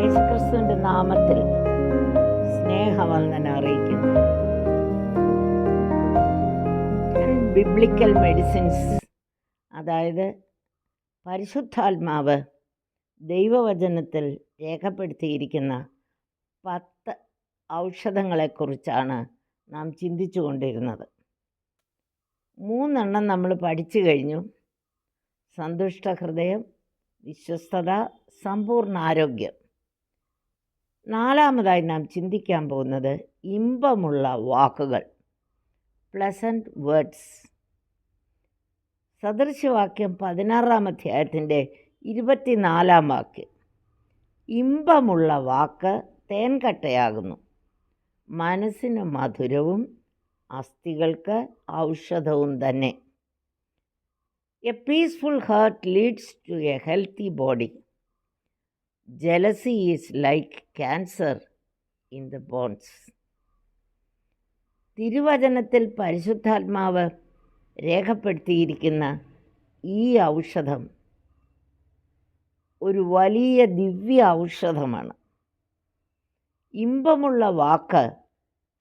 യേശുക്രിസ്തുവിന്റെ നാമത്തിൽ സ്നേഹവന്ദന അറിയിക്കുന്നു. ബിബ്ലിക്കൽ മെഡിസിൻസ് അതായത് പരിശുദ്ധാത്മാവ് ദൈവവചനത്തിൽ രേഖപ്പെടുത്തിയിരിക്കുന്ന പത്ത് ഔഷധങ്ങളെക്കുറിച്ചാണ് നാം ചിന്തിച്ചു കൊണ്ടിരുന്നത് മൂന്നെണ്ണം നമ്മൾ പഠിച്ചു കഴിഞ്ഞു. സന്തുഷ്ട ഹൃദയം വിശ്വസ്തത സമ്പൂർണ ആരോഗ്യം. നാലാമതായി നാം ചിന്തിക്കാൻ പോകുന്നത് ഇമ്പമുള്ള വാക്കുകൾ. പ്ലസന്റ് വേർഡ്സ് സദൃശവാക്യം പതിനാറാം അധ്യായത്തിന്റെ ഇരുപത്തിനാലാം വാക്യം. ഇമ്പമുള്ള വാക്ക് തേൻകട്ടയാകുന്നു. മനസ്സിന് മധുരവും അസ്ഥികൾക്ക് ഔഷധവും തന്നെ. A peaceful heart leads to a healthy body jealousy is like cancer in the bones തിരുവചനത്തിൽ പരിശുദ്ധാത്മാവ് രേഖപ്പെടുത്തിയിരിക്കുന്ന ഈ ഔഷധം ഒരു വലിയ ദിവ്യ ഔഷധമാണ്. ഇമ്പമുള്ള വാക്ക്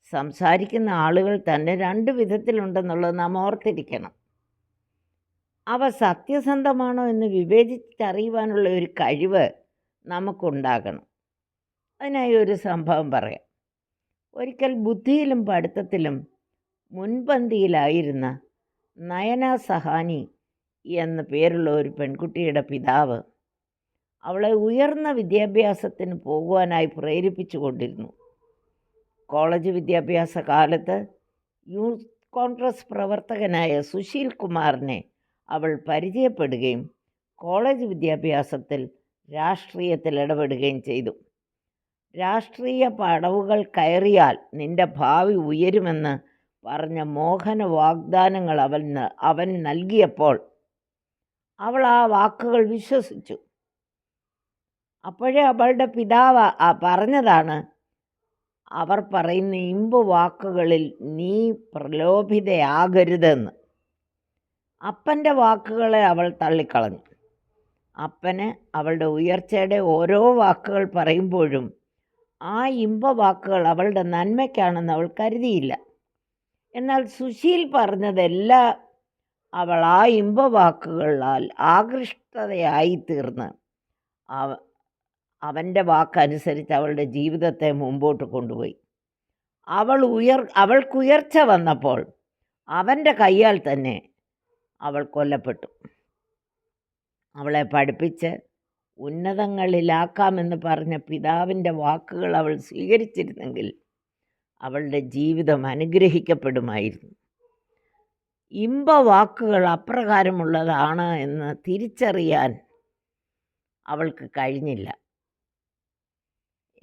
സംസാരിക്കുന്ന ആളുകൾ തന്നെ രണ്ട് വിധത്തിലുണ്ടെന്നുള്ളത് നാം ഓർത്തിരിക്കണം. അവ സത്യസന്ധമാണോ എന്ന് വിവേചിച്ചറിയുവാനുള്ള ഒരു കഴിവ് നമുക്കുണ്ടാകണം. അതിനായി ഒരു സംഭവം പറയാം. ഒരിക്കൽ ബുദ്ധിയിലും പഠിത്തത്തിലും മുൻപന്തിയിലായിരുന്ന നയന സഹാനി എന്ന പേരുള്ള ഒരു പെൺകുട്ടിയുടെ പിതാവ് അവളെ ഉയർന്ന വിദ്യാഭ്യാസത്തിന് പോകുവാനായി പ്രേരിപ്പിച്ചു കൊണ്ടിരുന്നു കോളേജ് വിദ്യാഭ്യാസ കാലത്ത് യൂത്ത് കോൺഗ്രസ് പ്രവർത്തകനായ സുശീൽ കുമാറിനെ അവൾ പരിചയപ്പെടുകയും കോളേജ് വിദ്യാഭ്യാസത്തിൽ രാഷ്ട്രീയത്തിൽ ഇടപെടുകയും ചെയ്തു. രാഷ്ട്രീയ പടവുകൾ കയറിയാൽ നിന്റെ ഭാവി ഉയരുമെന്ന് പറഞ്ഞ മോഹന വാഗ്ദാനങ്ങൾ അവൻ അവൻ നൽകിയപ്പോൾ അവൾ ആ വാക്കുകൾ വിശ്വസിച്ചു. അപ്പോഴേ അവളുടെ പിതാവ് പറഞ്ഞതാണ് അവർ പറയുന്ന ഇമ്പ് വാക്കുകളിൽ നീ പ്രലോഭിതയാകരുതെന്ന്. അപ്പന്റെ വാക്കുകളെ അവൾ തള്ളിക്കളഞ്ഞു. അപ്പന് അവളുടെ ഉയർച്ചയുടെ ഓരോ വാക്കുകൾ പറയുമ്പോഴും ആ ഇമ്പ വാക്കുകൾ അവളുടെ നന്മയ്ക്കാണെന്ന് അവൾ കരുതിയില്ല. എന്നാൽ സുശീൽ പറഞ്ഞതെല്ലാം അവൾ ആ ഇമ്പ വാക്കുകളാൽ ആകൃഷ്ടതയായി തീർന്ന് അവ അവന്റെ വാക്കനുസരിച്ച് അവളുടെ ജീവിതത്തെ മുമ്പോട്ട് കൊണ്ടുപോയി. അവൾ ഉയർ അവൾക്കുയർച്ച വന്നപ്പോൾ അവന്റെ കയ്യാൽ തന്നെ അവൾ കൊല്ലപ്പെട്ടു. അവളെ പഠിപ്പിച്ച് ഉന്നതങ്ങളിലാക്കാമെന്ന് പറഞ്ഞ പിതാവിന്റെ വാക്കുകൾ അവൾ സ്വീകരിച്ചിരുന്നെങ്കിൽ അവളുടെ ജീവിതം അനുഗ്രഹിക്കപ്പെടുമായിരുന്നു. ഇമ്പ വാക്കുകൾ അപ്രകാരമുള്ളതാണ് എന്ന് തിരിച്ചറിയാൻ അവൾക്ക് കഴിഞ്ഞില്ല.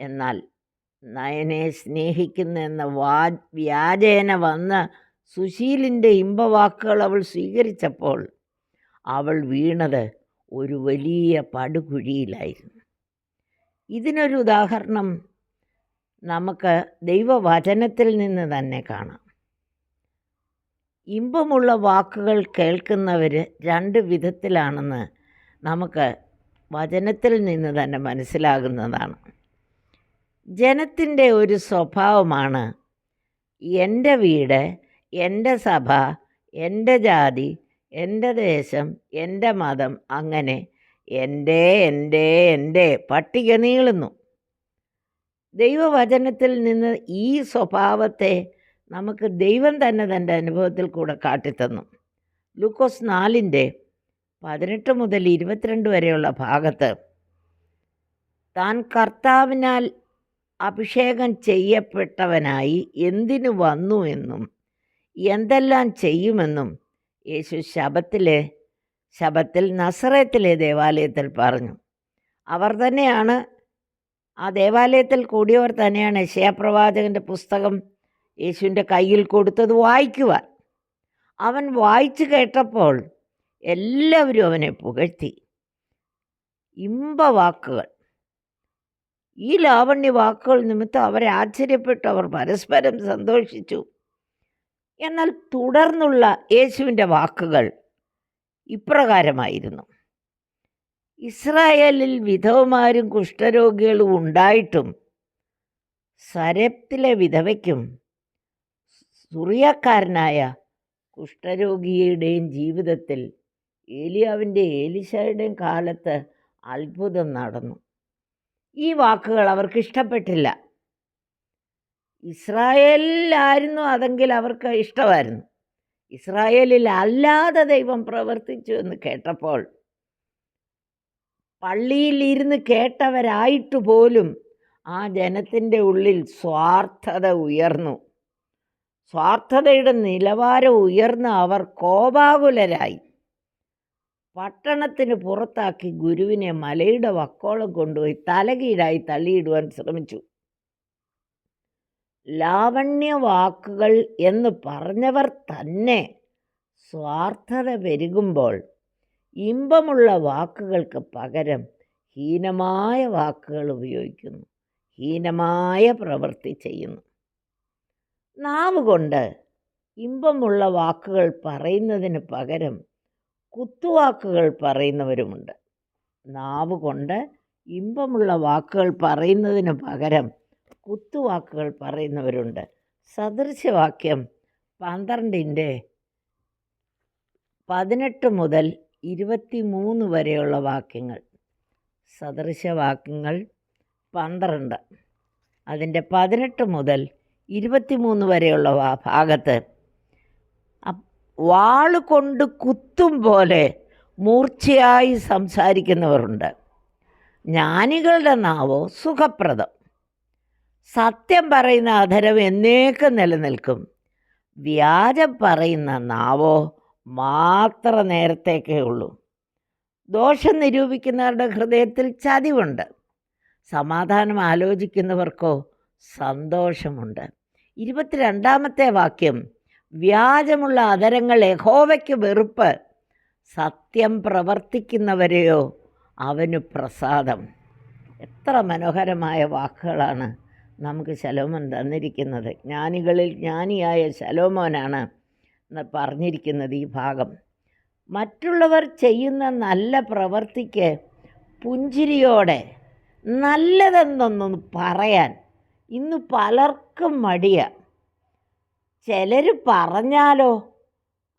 എന്നാൽ നയനെ സ്നേഹിക്കുന്ന എന്ന വാ വ്യാജേന വന്ന സുശീലിന്റെ ഇമ്പവാക്കുകൾ അവൾ സ്വീകരിച്ചപ്പോൾ അവൾ വീണത് ഒരു വലിയ പടുകുഴിയിലായിരുന്നു. ഇതിനൊരു ഉദാഹരണം നമുക്ക് ദൈവവചനത്തിൽ നിന്ന് തന്നെ കാണാം. ഇമ്പമുള്ള വാക്കുകൾ കേൾക്കുന്നവർ രണ്ട് വിധത്തിലാണെന്ന് നമുക്ക് വചനത്തിൽ നിന്ന് തന്നെ മനസ്സിലാകുന്നതാണ്. ജനത്തിന്റെ ഒരു സ്വഭാവമാണ് എന്റെ വീട് എന്റെ സഭ എന്റെ ജാതി എന്റെ ദേശം എന്റെ മതം അങ്ങനെ എന്റെ എന്റെ എന്റെ പട്ടിക നീളുന്നു. ദൈവവചനത്തിൽ നിന്ന് ഈ സ്വഭാവത്തെ നമുക്ക് ദൈവം തന്നെ തന്റെ അനുഭവത്തിൽ കൂടെ കാട്ടിത്തന്നു. ലൂക്കോസ് നാലിന്റെ പതിനെട്ട് മുതൽ ഇരുപത്തിരണ്ട് വരെയുള്ള ഭാഗത്ത് താൻ കർത്താവിനാൽ അഭിഷേകം ചെയ്യപ്പെട്ടവനായി എന്തിനു വന്നു എന്നും എന്തെല്ലാം ചെയ്യുമെന്നും യേശു ശബത്തിലെ ശബത്തിൽ നസറത്തിലെ ദേവാലയത്തിൽ പറഞ്ഞു. അവർ തന്നെയാണ് ആ ദേവാലയത്തിൽ കൂടിയവർ തന്നെയാണ് യശയാപ്രവാചകന്റെ പുസ്തകം യേശുവിന്റെ കയ്യിൽ കൊടുത്തത് വായിക്കുവാൻ. അവൻ വായിച്ചു കേട്ടപ്പോൾ എല്ലാവരും അവനെ പുകഴ്ത്തി. ഇമ്പവാക്കുകൾ. ഈ ലാവണ്യ വാക്കുകൾ നിമിത്തം അവരെ ആശ്ചര്യപ്പെട്ടു. അവർ പരസ്പരം സന്തോഷിച്ചു. എന്നാൽ തുടർന്നുള്ള യേശുവിന്റെ വാക്കുകൾ ഇപ്രകാരമായിരുന്നു. ഇസ്രായേലിൽ വിധവമാരും കുഷ്ഠരോഗികളും ഉണ്ടായിട്ടും സരപ്തിലെ വിധവയ്ക്കും സുറിയക്കാരനായ കുഷ്ഠരോഗിയുടെയും ജീവിതത്തിൽ ഏലിയാവിന്റെ ഏലിശയുടെയും കാലത്ത് അത്ഭുതം നടന്നു. ഈ വാക്കുകൾ അവർക്ക് ഇഷ്ടപ്പെട്ടില്ല. ഇസ്രായേലിലായിരുന്നു അതെങ്കിൽ അവർക്ക് ഇഷ്ടമായിരുന്നു. ഇസ്രായേലിൽ അല്ലാതെ ദൈവം പ്രവർത്തിച്ചു എന്ന് കേട്ടപ്പോൾ പള്ളിയിൽ ഇരുന്ന് കേട്ടവരായിട്ട് പോലും ആ ജനത്തിന്റെ ഉള്ളിൽ സ്വാർത്ഥത ഉയർന്നു. സ്വാർത്ഥതയുടെ നിലവാരം ഉയർന്ന് അവർ കോപാകുലരായി. പട്ടണത്തിന് പുറത്താക്കി ഗുരുവിനെ മലയുടെ വക്കോളം കൊണ്ടുപോയി തലകീഴായി തള്ളിയിടുവാൻ ശ്രമിച്ചു. ലാവണ്യ വാക്കുകൾ എന്ന് പറഞ്ഞവർ തന്നെ സ്വാർത്ഥത പെരുകുമ്പോൾ ഇമ്പമുള്ള വാക്കുകൾക്ക് പകരം ഹീനമായ വാക്കുകൾ ഉപയോഗിക്കുന്നു. ഹീനമായ പ്രവൃത്തി ചെയ്യുന്നു. നാവുകൊണ്ട് ഇമ്പമുള്ള വാക്കുകൾ പറയുന്നതിന് പകരം കുത്തുവാക്കുകൾ പറയുന്നവരുമുണ്ട്. നാവുകൊണ്ട് ഇമ്പമുള്ള വാക്കുകൾ പറയുന്നതിന് പകരം കുത്തുവാക്കുകൾ പറയുന്നവരുണ്ട്. സദൃശവാക്യം പന്ത്രണ്ടിന്റെ പതിനെട്ട് മുതൽ ഇരുപത്തി മൂന്ന് വരെയുള്ള വാക്യങ്ങൾ. സദൃശവാക്യങ്ങൾ പന്ത്രണ്ട്. അതിന്റെ പതിനെട്ട് മുതൽ ഇരുപത്തിമൂന്ന് വരെയുള്ള ഭാഗത്ത് വാളുകൊണ്ട് കൊണ്ട് കുത്തും പോലെ മൂർച്ചയായി സംസാരിക്കുന്നവരുണ്ട്. ജ്ഞാനികളുടെ നാവോ സുഖപ്രദം. സത്യം പറയുന്ന അധരം എന്നേക്കും നിലനിൽക്കും. വ്യാജം പറയുന്ന നാവോ മാത്ര നേരത്തേക്കേ ഉള്ളൂ. ദോഷം നിരൂപിക്കുന്നവരുടെ ഹൃദയത്തിൽ ചതിവുണ്ട്. സമാധാനം ആലോചിക്കുന്നവർക്കോ സന്തോഷമുണ്ട്. ഇരുപത്തിരണ്ടാമത്തെ വാക്യം വ്യാജമുള്ള അതരങ്ങൾ യഹോവയ്ക്ക് വെറുപ്പ്. സത്യം പ്രവർത്തിക്കുന്നവരെയോ അവന് പ്രസാദം. എത്ര മനോഹരമായ വാക്കുകളാണ് നമുക്ക് ശലോമൻ തന്നിരിക്കുന്നത്. ജ്ഞാനികളിൽ ജ്ഞാനിയായ ശലോമോനാണ് പറഞ്ഞിരിക്കുന്നത് ഈ ഭാഗം. മറ്റുള്ളവർ ചെയ്യുന്ന നല്ല പ്രവൃത്തിക്ക് പുഞ്ചിരിയോടെ നല്ലതെന്നൊന്നും പറയാൻ ഇന്ന് പലർക്കും മടിയ. ചിലർ പറഞ്ഞാലോ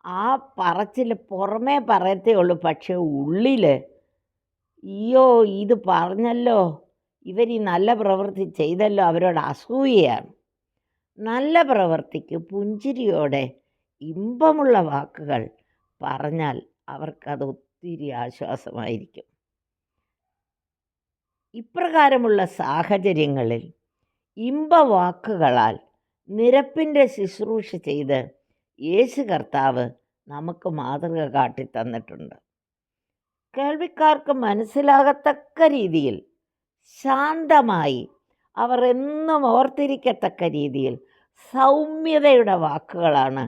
ആ പറച്ചിൽ പുറമേ പറയത്തേ ഉള്ളൂ പക്ഷേ ഉള്ളിൽ അയ്യോ ഇത് പറഞ്ഞല്ലോ ഇവർ ഈ നല്ല പ്രവൃത്തി ചെയ്തല്ലോ അവരോട് അസൂയയാണ്. നല്ല പ്രവൃത്തിക്ക് പുഞ്ചിരിയോടെ ഇമ്പമുള്ള വാക്കുകൾ പറഞ്ഞാൽ അവർക്കത് ഒത്തിരി ആശ്വാസമായിരിക്കും. ഇപ്രകാരമുള്ള സാഹചര്യങ്ങളിൽ ഇമ്പവാക്കുകളാൽ നിരപ്പിന്റെ ശുശ്രൂഷ ചെയ്ത് യേശു കർത്താവ് നമുക്ക് മാതൃക കാട്ടി തന്നിട്ടുണ്ട് കേൾവിക്കാർക്ക് മനസ്സിലാകത്തക്ക രീതിയിൽ ശാന്തമായി. അവർ എന്നും ഓർത്തിരിക്കത്തക്ക രീതിയിൽ സൗമ്യതയുടെ വാക്കുകളാണ്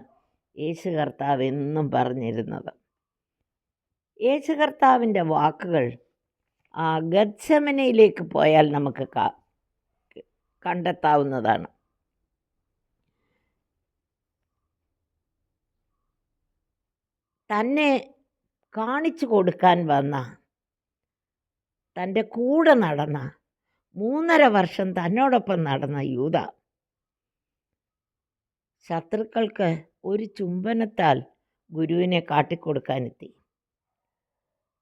യേശു കർത്താവ് എന്നും പറഞ്ഞിരുന്നത്. യേശു കർത്താവിന്റെ വാക്കുകൾ ആ ഗത്സമനയിലേക്ക് പോയാൽ നമുക്ക് കണ്ടെത്താവുന്നതാണ്. തന്നെ കാണിച്ചു കൊടുക്കാൻ വന്ന തന്റെ കൂടെ നടന്ന മൂന്നര വർഷം തന്നോടൊപ്പം നടന്ന യൂത. ശത്രുക്കൾക്ക് ഒരു ചുംബനത്താൽ ഗുരുവിനെ കാട്ടിക്കൊടുക്കാനെത്തി.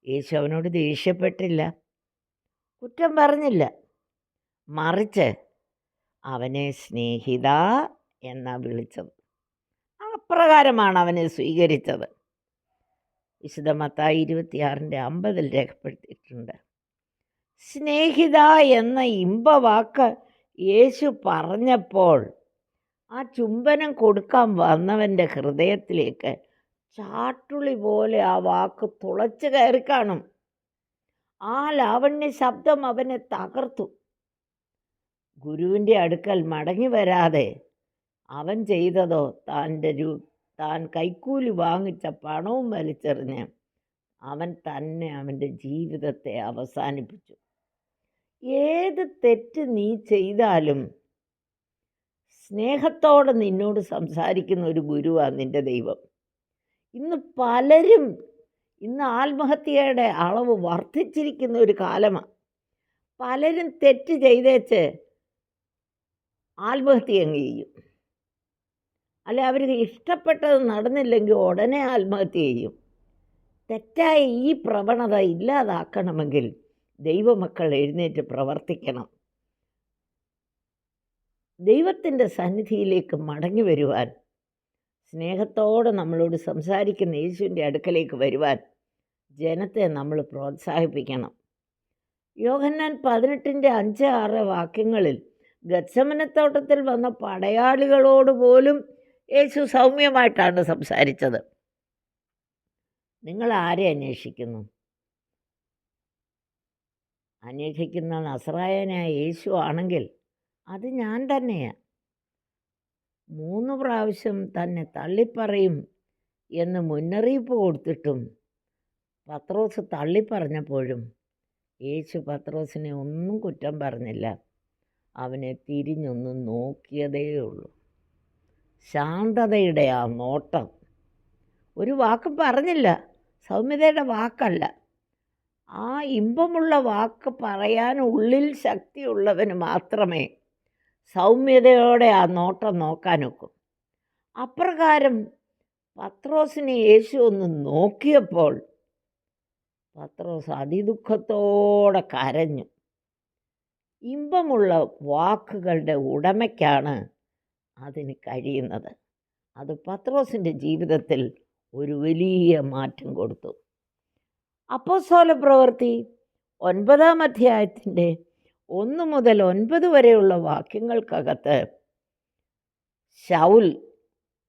യേശു അവനോട് ദേഷ്യപ്പെട്ടില്ല. കുറ്റം പറഞ്ഞില്ല. മറിച്ച് അവനെ സ്നേഹിത എന്ന വിളിച്ചത്. അപ്രകാരമാണ് അവനെ സ്വീകരിച്ചത്. വിശുദ്ധ മത്തായി ഇരുപത്തിയാറിന്റെ അമ്പതിൽ രേഖപ്പെടുത്തിയിട്ടുണ്ട്. സ്നേഹിത എന്ന ഇമ്പവാക്ക് യേശു പറഞ്ഞപ്പോൾ ആ ചുംബനം കൊടുക്കാൻ വന്നവന്റെ ഹൃദയത്തിലേക്ക് ചാട്ടുളി പോലെ ആ വാക്ക് തുളച്ചു കയറി കാണും. ആ ലാവണ്യ ശബ്ദം അവനെ തകർത്തു. ഗുരുവിന്റെ അടുക്കൽ മടങ്ങി വരാതെ അവൻ ചെയ്തതോ? താന്റെ രൂ താൻ കൈക്കൂലി വാങ്ങിച്ച പണവും വലിച്ചെറിഞ്ഞ് അവൻ തന്നെ അവന്റെ ജീവിതത്തെ അവസാനിപ്പിച്ചു. ഏത് തെറ്റ് നീ ചെയ്താലും സ്നേഹത്തോടെ നിന്നോട് സംസാരിക്കുന്ന ഒരു ഗുരുവാണ് നിന്റെ ദൈവം. ഇന്ന് പലരും ഇന്ന് ആത്മഹത്യയുടെ അളവ് വർദ്ധിച്ചിരിക്കുന്ന ഒരു കാലമാണ് പലരും തെറ്റ് ചെയ്തേച്ച് ആത്മഹത്യ അങ്ങ് ചെയ്യും. അല്ലെ അവർക്ക് ഇഷ്ടപ്പെട്ടത് നടന്നില്ലെങ്കിൽ ഉടനെ ആത്മഹത്യ ചെയ്യും. തെറ്റായ ഈ പ്രവണത ഇല്ലാതാക്കണമെങ്കിൽ ദൈവമക്കൾ എഴുന്നേറ്റ് പ്രവർത്തിക്കണം. ദൈവത്തിന്റെ സന്നിധിയിലേക്ക് മടങ്ങി വരുവാൻ സ്നേഹത്തോടെ നമ്മളോട് സംസാരിക്കുന്ന യേശുവിന്റെ അടുക്കലേക്ക് വരുവാൻ ജനത്തെ നമ്മൾ പ്രോത്സാഹിപ്പിക്കണം. യോഹന്നാൻ പതിനെട്ടിന്റെ അഞ്ച് ആറ് വാക്യങ്ങളിൽ ഗത്സമനത്തോട്ടത്തിൽ വന്ന പടയാളികളോട് പോലും യേശു സൗമ്യമായിട്ടാണ് സംസാരിച്ചത്. നിങ്ങൾ ആരെ അന്വേഷിക്കുന്നു? അന്വേഷിക്കുന്ന നസ്രായനായ യേശു ആണെങ്കിൽ അത് ഞാൻ തന്നെയാണ് മൂന്ന് പ്രാവശ്യം തന്നെ തള്ളിപ്പറയും എന്ന് മുന്നറിയിപ്പ് കൊടുത്തിട്ടും പത്രോസ് തള്ളിപ്പറഞ്ഞപ്പോഴും യേശു പത്രോസിനെ ഒന്നും കുറ്റം പറഞ്ഞില്ല. അവനെ തിരിഞ്ഞൊന്ന് നോക്കിയതേ ഉള്ളൂ. ശാന്തതയുടെ ആ നോട്ടം. ഒരു വാക്കും പറഞ്ഞില്ല. സൗമ്യതയുടെ വാക്കല്ല. ആ ഇമ്പമുള്ള വാക്ക് പറയാൻ ഉള്ളിൽ ശക്തിയുള്ളവന് മാത്രമേ സൗമ്യതയോടെ ആ നോട്ടം നോക്കാനൊക്കും അപ്രകാരം പത്രോസിനെ യേശു ഒന്ന് നോക്കിയപ്പോൾ പത്രോസ് അതിദുഃഖത്തോടെ കരഞ്ഞു. ഇമ്പമുള്ള വാക്കുകളുടെ ഉടമയ്ക്കാണ് അതിന് കഴിയുന്നത്. അത് പത്രോസിന്റെ ജീവിതത്തിൽ ഒരു വലിയ മാറ്റം കൊടുത്തു. അപ്പോസ്തല പ്രവൃത്തി ഒൻപതാം അധ്യായത്തിന്റെ ഒന്ന് മുതൽ ഒൻപത് വരെയുള്ള വാക്യങ്ങൾക്കകത്ത് ഷൗൽ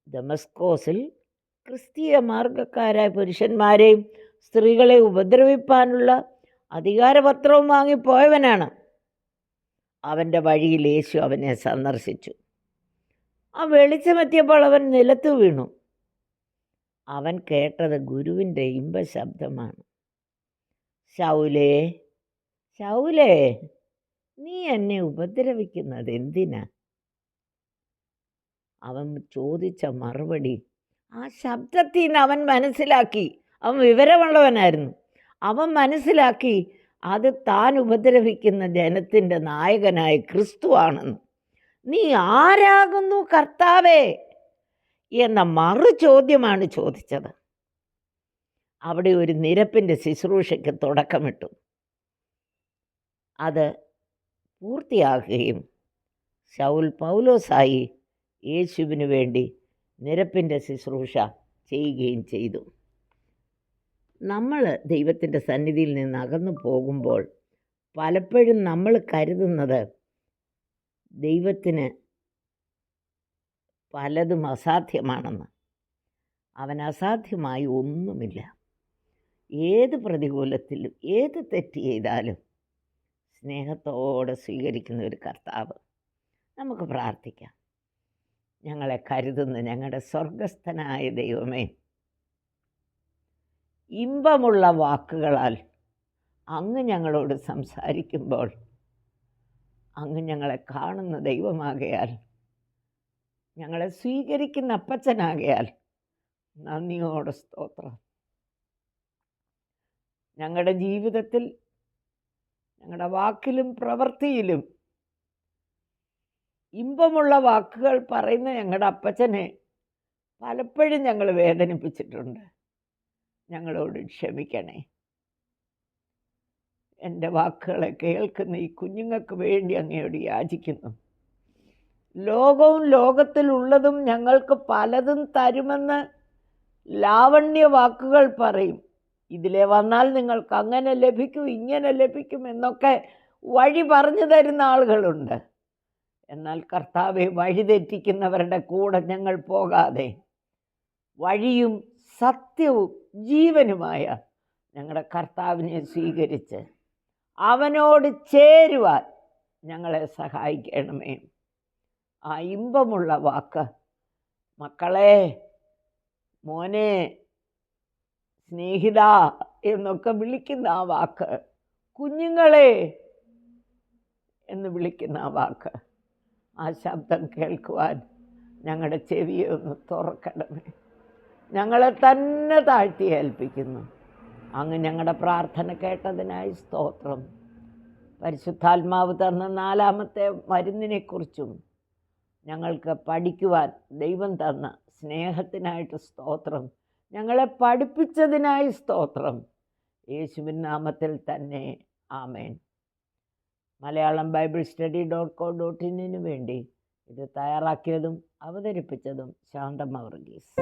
ദമസ്കോസിൽ ക്രിസ്തീയ മാർഗക്കാരായ പുരുഷന്മാരെയും സ്ത്രീകളെ ഉപദ്രവിപ്പാനുള്ള അധികാരപത്രവും വാങ്ങിപ്പോയവനാണ്. അവന്റെ വഴിയിൽ യേശു അവനെ സന്ദർശിച്ചു. ആ വെളിച്ചമെത്തിയപ്പോൾ അവൻ നിലത്ത് വീണു. അവൻ കേട്ടത് ഗുരുവിന്റെ ഇമ്പശബ്ദമാണ്. ശൗലേ ശൗലേ നീ എന്നെ ഉപദ്രവിക്കുന്നത് എന്തിനാ? അവൻ ചോദിച്ച മറുപടി ആ ശബ്ദത്തിൽ നിന്ന് അവൻ മനസ്സിലാക്കി. അവൻ വിവരമുള്ളവനായിരുന്നു. അവൻ മനസ്സിലാക്കി അത് താൻ ഉപദ്രവിക്കുന്ന ജനത്തിന്റെ നായകനായ ക്രിസ്തു ആണെന്ന്. നീ ആരാകുന്നു കർത്താവേ? എന്ന മറു ചോദ്യമാണ് ചോദിച്ചത്. അവിടെ ഒരു നിരപ്പിന്റെ ശുശ്രൂഷയ്ക്ക് തുടക്കമിട്ടു. അത് പൂർത്തിയാക്കുകയും ശൗൽ പൗലോസായി യേശുവിനു വേണ്ടി നിരപ്പിന്റെ ശുശ്രൂഷ ചെയ്യുകയും ചെയ്തു. നമ്മൾ ദൈവത്തിന്റെ സന്നിധിയിൽ നിന്ന് അകന്നു പോകുമ്പോൾ പലപ്പോഴും നമ്മൾ കരുതുന്നത് ദൈവത്തിന് പലതും അസാധ്യമാണെന്ന്. അവൻ അസാധ്യമായി ഒന്നുമില്ല. ഏത് പ്രതികൂലത്തിലും ഏത് തെറ്റ് ചെയ്താലും സ്നേഹത്തോടെ സ്വീകരിക്കുന്ന ഒരു കർത്താവ് നമുക്ക് പ്രാർത്ഥിക്കാം. ഞങ്ങളെ കരുതുന്ന ഞങ്ങളുടെ സ്വർഗസ്ഥനായ ദൈവമേ ഇമ്പമുള്ള വാക്കുകളാൽ അങ്ങ് ഞങ്ങളോട് സംസാരിക്കുമ്പോൾ അങ്ങ് ഞങ്ങളെ കാണുന്ന ദൈവമാകയാൽ ഞങ്ങളെ സ്വീകരിക്കുന്ന അപ്പച്ചനാകയാൽ നന്ദിയോടെ സ്തോത്രം. ഞങ്ങളുടെ ജീവിതത്തിൽ ഞങ്ങളുടെ വാക്കിലും പ്രവൃത്തിയിലും ഇമ്പമുള്ള വാക്കുകൾ പറയുന്ന ഞങ്ങളുടെ അപ്പച്ചനെ പലപ്പോഴും ഞങ്ങൾ വേദനിപ്പിച്ചിട്ടുണ്ട്. ഞങ്ങളോട് ക്ഷമിക്കണേ. എന്റെ വാക്കുകളെ കേൾക്കുന്ന ഈ കുഞ്ഞുങ്ങൾക്ക് വേണ്ടി അങ്ങയോട് യാചിക്കുന്നു. ലോകവും ലോകത്തിലുള്ളതും ഞങ്ങൾക്ക് പലതും തരുമെന്ന് ലാവണ്യ വാക്കുകൾ പറയും. ഇതിലെ വന്നാൽ നിങ്ങൾക്ക് അങ്ങനെ ലഭിക്കും ഇങ്ങനെ ലഭിക്കും എന്നൊക്കെ വഴി പറഞ്ഞു തരുന്ന ആളുകളുണ്ട്. എന്നാൽ കർത്താവെ വഴിതെറ്റിക്കുന്നവരുടെ കൂടെ ഞങ്ങൾ പോകാതെ വഴിയും സത്യവും ജീവനുമായ ഞങ്ങളുടെ കർത്താവിനെ സ്വീകരിച്ച് അവനോട് ചേരുവാൻ ഞങ്ങളെ സഹായിക്കണമേ. ആ ഇമ്പമുള്ള വാക്ക് മക്കളെ മോനെ സ്നേഹിത എന്നൊക്കെ വിളിക്കുന്ന ആ വാക്ക്. കുഞ്ഞുങ്ങളെ എന്ന് വിളിക്കുന്ന ആ വാക്ക്. ആ ശബ്ദം കേൾക്കുവാൻ ഞങ്ങളുടെ ചെവിയെ ഒന്ന് തുറക്കണമേ. ഞങ്ങളെ തന്നെ താഴ്ത്തി ഏൽപ്പിക്കുന്നു. അങ്ങ് ഞങ്ങളുടെ പ്രാർത്ഥന കേട്ടതിനായി സ്തോത്രം. പരിശുദ്ധാത്മാവ് തന്ന നാലാമത്തെ മരുന്നിനെക്കുറിച്ചും ഞങ്ങൾക്ക് പഠിക്കുവാൻ ദൈവം തന്ന സ്നേഹത്തിനായിട്ട് സ്തോത്രം. ഞങ്ങളെ പഠിപ്പിച്ചതിനായി സ്തോത്രം. യേശുവിൻ നാമത്തിൽ തന്നെ. ആമേൻ. Malayalam bible study dot co dot ഇന്നിനു വേണ്ടി ഇത് തയ്യാറാക്കിയതും അവതരിപ്പിച്ചതും ശാന്തമ്മ വർഗീസ്